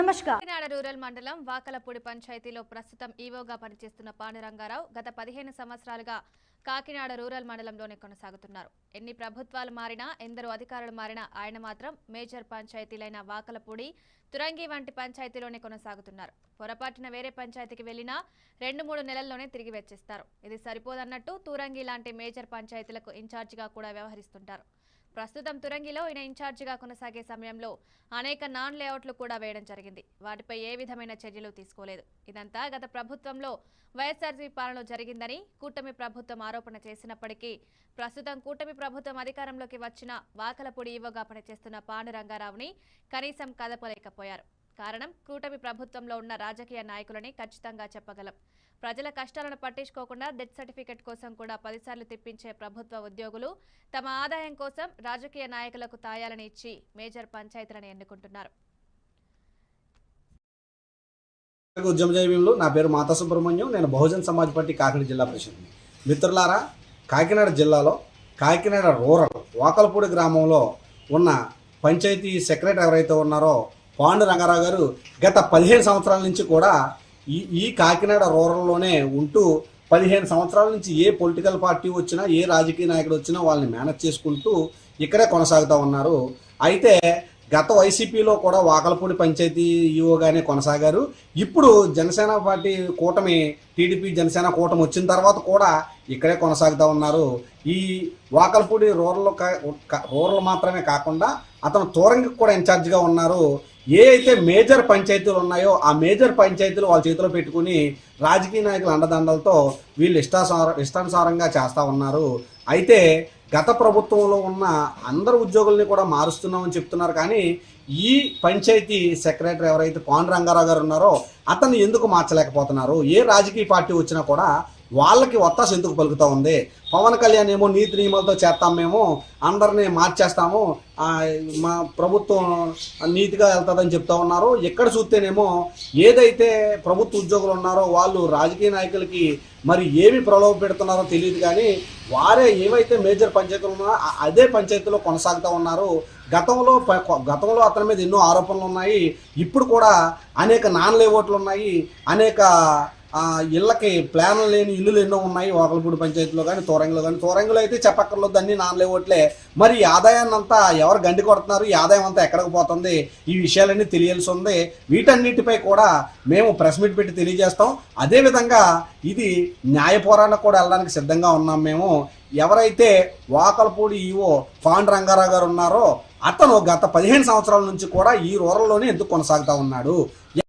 నమస్కారం. కాకినాడ రూరల్ మండలం వాకలపూడి పంచాయతీలో ప్రస్తుతం ఈవోగా పనిచేస్తున్న పాండురంగారావు గత పదిహేను సంవత్సరాలుగా కాకినాడ రూరల్ మండలంలోనే కొనసాగుతున్నారు. ఎన్ని ప్రభుత్వాలు మారినా ఎందరో అధికారులు మారినా ఆయన మాత్రం మేజర్ పంచాయతీలైన వాకలపూడి తురంగి వంటి పంచాయతీలోనే కొనసాగుతున్నారు. పొరపాటున వేరే పంచాయతీకి వెళ్ళినా రెండు మూడు నెలల్లోనే తిరిగి వెచ్చిస్తారు. ఇది సరిపోదన్నట్టు తురంగి లాంటి మేజర్ పంచాయతీలకు ఇన్ఛార్జిగా కూడా వ్యవహరిస్తుంటారు. ప్రస్తుతం తురంగిలో ఈయన ఇన్ఛార్జిగా కొనసాగే సమయంలో అనేక నాన్ లేఅవుట్లు కూడా వేయడం జరిగింది. వాటిపై ఏ విధమైన చర్యలు తీసుకోలేదు. ఇదంతా గత ప్రభుత్వంలో వైఎస్ఆర్సీ పాలనలో జరిగిందని కూటమి ప్రభుత్వం ఆరోపణ చేసినప్పటికీ ప్రస్తుతం కూటమి ప్రభుత్వం అధికారంలోకి వచ్చిన వాకలపూడి ఈవోగా పనిచేస్తున్న పాండురంగారావుని కనీసం కదపలేకపోయారు. కారణం కూటమి ప్రభుత్వంలో ఉన్న రాజకీయ నాయకులని ఖచ్చితంగా చెప్పగలం. ప్రజల కష్టాలను పట్టించుకోకుండా డెత్ సర్టిఫికెట్ కోసం కూడా పదిసార్లు తిప్పించే ప్రభుత్వ ఉద్యోగులు తమ ఆదాయం కోసం రాజకీయ నాయకులకు తాయాలని ఇచ్చి మేజర్ పంచాయతీలను ఎన్నుకుంటున్నారు. ఉద్యమ జైవీంలో నా పేరు మాతా సుబ్రహ్మణ్యం నేను బహుజన్ సమాజ్ పార్టీ కాకినాడ జిల్లా ప్రసిద్ధి మిత్రులారా కాకినాడ జిల్లాలో కాకినాడ రూరల్ వాకలపూడి గ్రామంలో ఉన్న పంచాయతీ సెక్రటరీ ఎవరైతే ఉన్నారో పాండు రంగారావు గారు గత పదిహేను సంవత్సరాల నుంచి కూడా ఈ ఈ కాకినాడ రూరల్లోనే ఉంటూ పదిహేను సంవత్సరాల నుంచి ఏ పొలిటికల్ పార్టీ వచ్చినా ఏ రాజకీయ నాయకుడు వచ్చినా వాళ్ళని మేనేజ్ చేసుకుంటూ ఇక్కడే కొనసాగుతూ ఉన్నారు. అయితే గత వైసీపీలో కూడా వాకలపూడి పంచాయతీ ఈఓగానే కొనసాగారు. ఇప్పుడు జనసేన పార్టీ కూటమి టీడీపీ జనసేన కూటమి వచ్చిన తర్వాత కూడా ఇక్కడే కొనసాగుతూ ఉన్నారు. ఈ వాకలపూడి రూరల్ రూరల్ మాత్రమే కాకుండా అతను తూరంగికి కూడా ఇన్ఛార్జిగా ఉన్నారు. ఏ అయితే మేజర్ పంచాయతీలు ఉన్నాయో ఆ మేజర్ పంచాయతీలు వాళ్ళ చేతిలో పెట్టుకుని రాజకీయ నాయకుల అండదండలతో వీళ్ళు ఇష్టాసార ఇష్టానుసారంగా చేస్తూ ఉన్నారు. అయితే గత ప్రభుత్వంలో ఉన్న అందరు ఉద్యోగుల్ని కూడా మారుస్తున్నామని చెప్తున్నారు. కానీ ఈ పంచాయతీ సెక్రటరీ ఎవరైతే కోన రంగారావు గారు ఉన్నారో అతన్ని ఎందుకు మార్చలేకపోతున్నారు? ఏ రాజకీయ పార్టీ వచ్చినా కూడా వాళ్ళకి ఒత్తాస ఎందుకు పలుకుతా ఉంది? పవన్ కళ్యాణ్ ఏమో నీతి నియమాలతో చేస్తాం మేము అందరినీ మార్చేస్తాము మా ప్రభుత్వం నీతిగా వెళ్తుందని చెప్తా ఉన్నారు. ఎక్కడ చూస్తేనేమో ఏదైతే ప్రభుత్వ ఉద్యోగులు ఉన్నారో వాళ్ళు రాజకీయ నాయకులకి మరి ఏమి ప్రలోభ పెడుతున్నారో తెలియదు కానీ వారే ఏవైతే మేజర్ పంచాయతీలు ఉన్నారో అదే పంచాయతీలో కొనసాగుతూ ఉన్నారు. గతంలో గతంలో అతని మీద ఎన్నో ఆరోపణలు ఉన్నాయి. ఇప్పుడు కూడా అనేక నాన్ లేఅవుట్లు ఉన్నాయి అనేక ఆ, ఇళ్ళకి ప్లాన్లు లేని ఇల్లులు ఎన్నో ఉన్నాయి వాకలపూడి పంచాయతీలో కానీ తోరంగిలో కానీ తోరంగిలో అయితే చెప్పక్కర్లేదు అన్ని నాన్ ఓట్లే. మరి ఆదాయాన్ని అంతా ఎవరు గండి కొడుతున్నారు? ఈ ఆదాయం అంతా ఎక్కడికి పోతుంది? ఈ విషయాలన్నీ తెలియాల్సి ఉంది. వీటన్నిటిపై కూడా మేము ప్రెస్ మీట్ పెట్టి తెలియజేస్తాం. అదేవిధంగా ఇది న్యాయ పోరాటం కూడా వెళ్ళడానికి సిద్ధంగా ఉన్నాం మేము. ఎవరైతే వాకలపూడి ఈవో ఫాన్ రంగారావు గారు ఉన్నారో అతను గత పదిహేను సంవత్సరాల నుంచి కూడా ఈ రూరల్లోనే ఎందుకు కొనసాగుతా ఉన్నాడు?